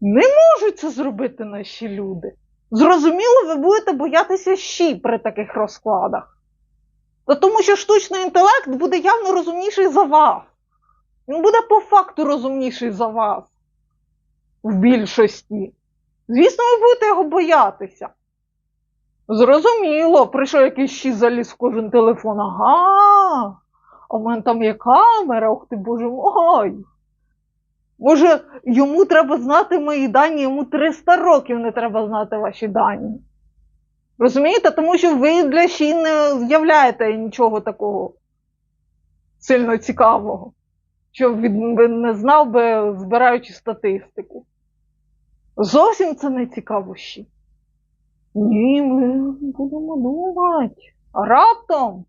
Не можуть це зробити наші люди. Зрозуміло, ви будете боятися щі при таких розкладах. Та тому що штучний інтелект буде явно розумніший за вас. Він буде по факту розумніший за вас. В більшості. Звісно, ви будете його боятися. Зрозуміло, прийшов якийсь щі заліз в кожен телефон. Ага. А в мене там є камера, ох ти боже мой. Може, йому треба знати мої дані, йому 300 років не треба знати ваші дані. Розумієте? Тому що ви для щі не з'являєте нічого такого сильно цікавого, що він не знав би, збираючи статистику. Зовсім це не цікаво ще. Ні, ми будемо думати. А раптом.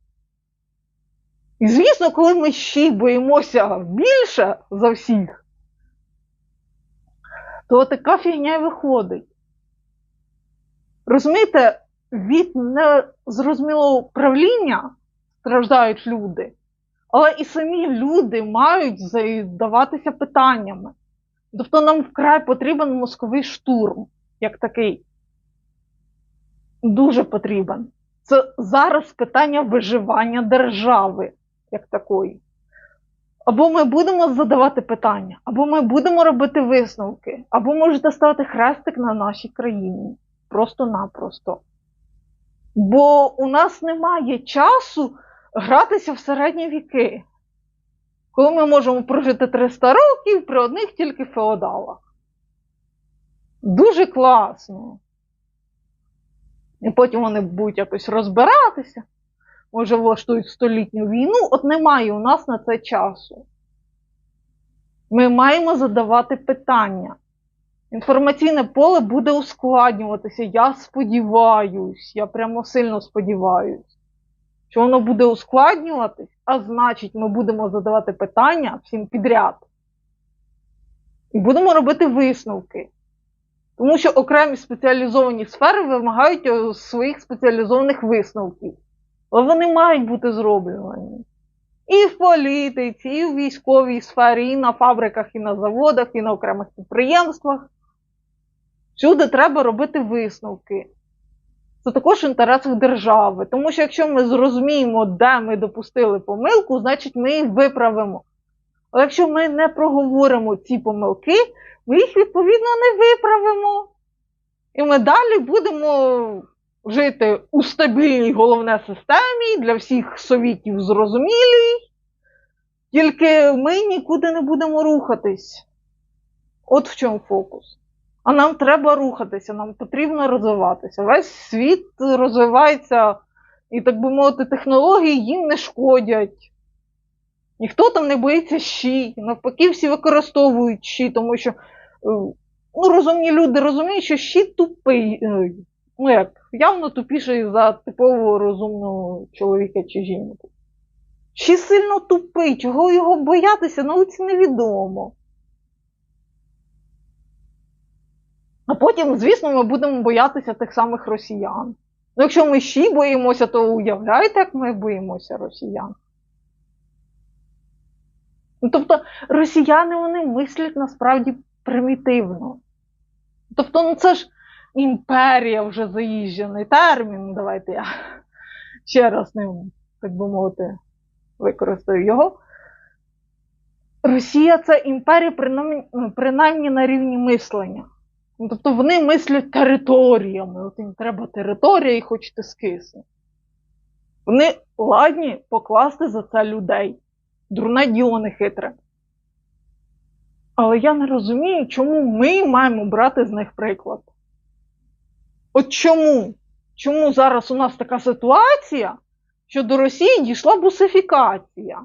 І звісно, коли ми ще боїмося більше за всіх, то така фігня й виходить. Розумієте, від незрозумілого правління страждають люди, але і самі люди мають задаватися питаннями. Тобто нам вкрай потрібен мозковий штурм, як такий. Дуже потрібен. Це зараз питання виживання держави, як такої. Або ми будемо задавати питання, або ми будемо робити висновки, або можете ставити хрестик на нашій країні. Просто-напросто. Бо у нас немає часу гратися в середні віки, коли ми можемо прожити 300 років при одних тільки феодалах. Дуже класно. І потім вони будуть якось розбиратися, може, влаштують столітню війну. От немає у нас на це часу. Ми маємо задавати питання. Інформаційне поле буде ускладнюватися. Я сподіваюсь, я прямо сильно сподіваюсь, що воно буде ускладнюватись, а значить, ми будемо задавати питання всім підряд. І будемо робити висновки. Тому що окремі спеціалізовані сфери вимагають е, своїх спеціалізованих висновків. Вони мають бути зроблені. І в політиці, і в військовій сфері, і на фабриках, і на заводах, і на окремих підприємствах. Всюди треба робити висновки. Це також в інтересах держави. Тому що якщо ми зрозуміємо, де ми допустили помилку, значить ми їх виправимо. Але якщо ми не проговоримо ці помилки, ми їх відповідно не виправимо. І ми далі будемо жити у стабільній головне системі, для всіх совітів зрозумілій, тільки ми нікуди не будемо рухатись. От в чому фокус. А нам треба рухатися, нам потрібно розвиватися. Весь світ розвивається, і, так би мовити, технології їм не шкодять. Ніхто там не боїться щі, навпаки, всі використовують щі, тому що е, ну, розумні люди розуміють, що щі тупий. Ну як, явно тупіший за типового розумного чоловіка чи жінку. Щі сильно тупий, чого його боятися, науці невідомо. А потім, звісно, ми будемо боятися тих самих росіян. Ну, якщо ми щі боїмося, то уявляєте, як ми боїмося росіян. Ну, тобто, росіяни вони мислять насправді примітивно. Тобто, ну це ж імперія вже заїжджений термін. Давайте я ще раз ним, так би мовити, використаю його. Росія це імперія, принаймні, ну, принаймні на рівні мислення. Ну, тобто вони мислять територіями. От їм треба територія і хочете скисне. Вони ладні покласти за це людей. Дурне діло не хитре. Але я не розумію, чому ми маємо брати з них приклад. От чому? Чому зараз у нас така ситуація, що до Росії дійшла бусифікація?